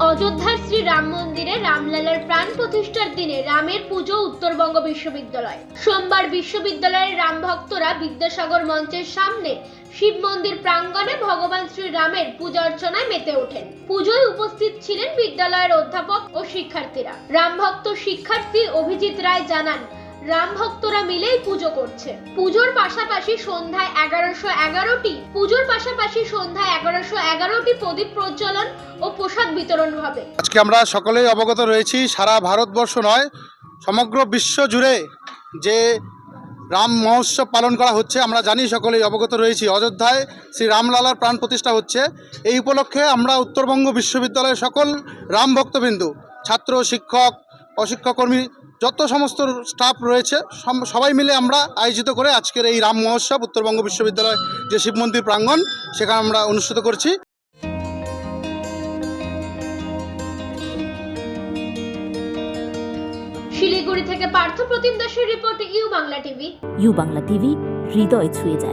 অযোধ্যার শ্রী রাম মন্দিরে রামলালার প্রাণ প্রতিষ্ঠার দিনে রামের পুজো উত্তরবঙ্গ বিশ্ববিদ্যালয়। সোমবার বিশ্ববিদ্যালয়ের রাম ভক্তরা বিদ্যাসাগর মঞ্চের সামনে শিব মন্দির প্রাঙ্গণে ভগবান শ্রী রামের পূজা অর্চনায় মেতে ওঠেন। পুজোয় উপস্থিত ছিলেন বিদ্যালয়ের অধ্যাপক ও শিক্ষার্থীরা। রাম ভক্ত শিক্ষার্থী অভিজিৎ রায় জানান রাম ভক্তরা মিলেই পুজো করছে। পুজোর পাশাপাশি সন্ধ্যায় এগারোশো এগারোটি, পুজোর পাশাপাশি সন্ধ্যায় এগারোশো এগারোটি প্রদীপ প্রজ্বলন ও প্রসাদ বিতরণ হবে। আজকে আমরা সকলেই অবগত রয়েছি, সারা ভারতবর্ষ নয়, সমগ্র বিশ্ব জুড়ে যে রাম মহোৎসব পালন করা হচ্ছে, আমরা জানি সকলেই অবগত রয়েছি। অযোধ্যায় শ্রী রামলালার প্রাণ প্রতিষ্ঠা হচ্ছে। এই উপলক্ষে আমরা উত্তরবঙ্গ বিশ্ববিদ্যালয়ের সকল রাম ভক্তবিন্দু, ছাত্র, শিক্ষক, অশিক্ষকর্মী যত সমস্ত স্টাফ রয়েছে সবাই মিলে আমরা আয়োজিত করে আজকের এই রাম মহোৎসব উত্তরবঙ্গ বিশ্ববিদ্যালয় যে শিব মন্দির প্রাঙ্গণ সেখানে আমরা অনুষ্ঠিত করছি। শিলিগুড়ি থেকে পার্থ প্রতিম দাসের report U Bangla TV. U Bangla TV হৃদয় ছুঁয়ে যায়।